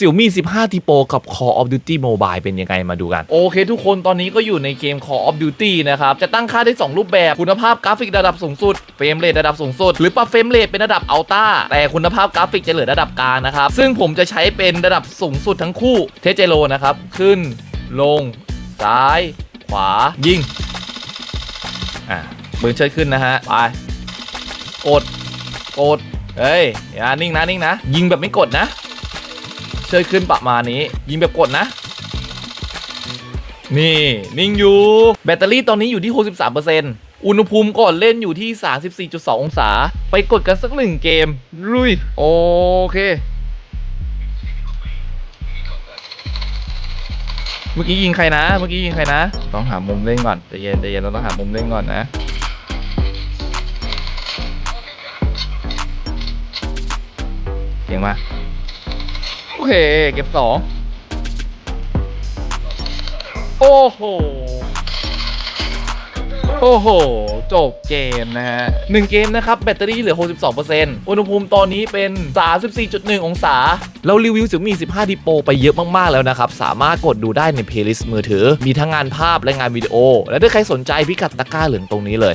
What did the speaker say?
Xiaomi 15 T Pro กับ Call of Duty Mobile เป็นยังไงมาดูกัน โอเคทุกคนตอนนี้ก็อยู่ในเกม Call of Duty นะครับ จะตั้งค่าได้ 2 รูปแบบ คุณภาพกราฟิกระดับสูงสุด เฟรมเรทระดับสูงสุด หรือปรับเฟรมเรทเป็นระดับอัลต้าแต่คุณภาพกราฟิกจะเหลือระดับกลางนะครับ ซึ่งผมจะใช้เป็นระดับสูงสุดทั้งคู่เทสเจโรนะครับ ขึ้น ลง ซ้าย ขวา ยิง อะปืนเชิดขึ้นนะฮะ ไป กด กด เฮ้ยอย่านิ่งนะนิ่งนะ ยิงแบบไม่กดนะ เชิดขึ้นประมาณนี้ ยิงแบบกดนะ นี่ นิ่งอยู่ แบตเตอรี่ตอนนี้อยู่ที่ 63%อุณหภูมิก่อนเล่นอยู่ที่ 34.2 องศา ไปกดกันสักหนึ่งเกม ลุย โอเค เมื่อกี้ยิงใครนะ เมื่อกี้ยิงใครนะ ต้องหามุมเล่นก่อนใจเย็นใจเย็นเราต้องหามุมเล่นก่อนนะ เก่งมาก เค เก็บสองโอ้โห โอ้โห จบเกมนะฮะหนึ่งเกมนะครับ แบตเตอรี่เหลือ 62%อุณหภูมิตอนนี้เป็น 34.1 องศา เรารีวิว Xiaomi 15 Pro ไปเยอะมากๆแล้วนะครับ สามารถกดดูได้ในเพลย์ลิสต์มือถือ มีทั้งงานภาพและงานวิดีโอ และถ้าใครสนใจพิกัดตะกร้าเหลืองตรงนี้เลย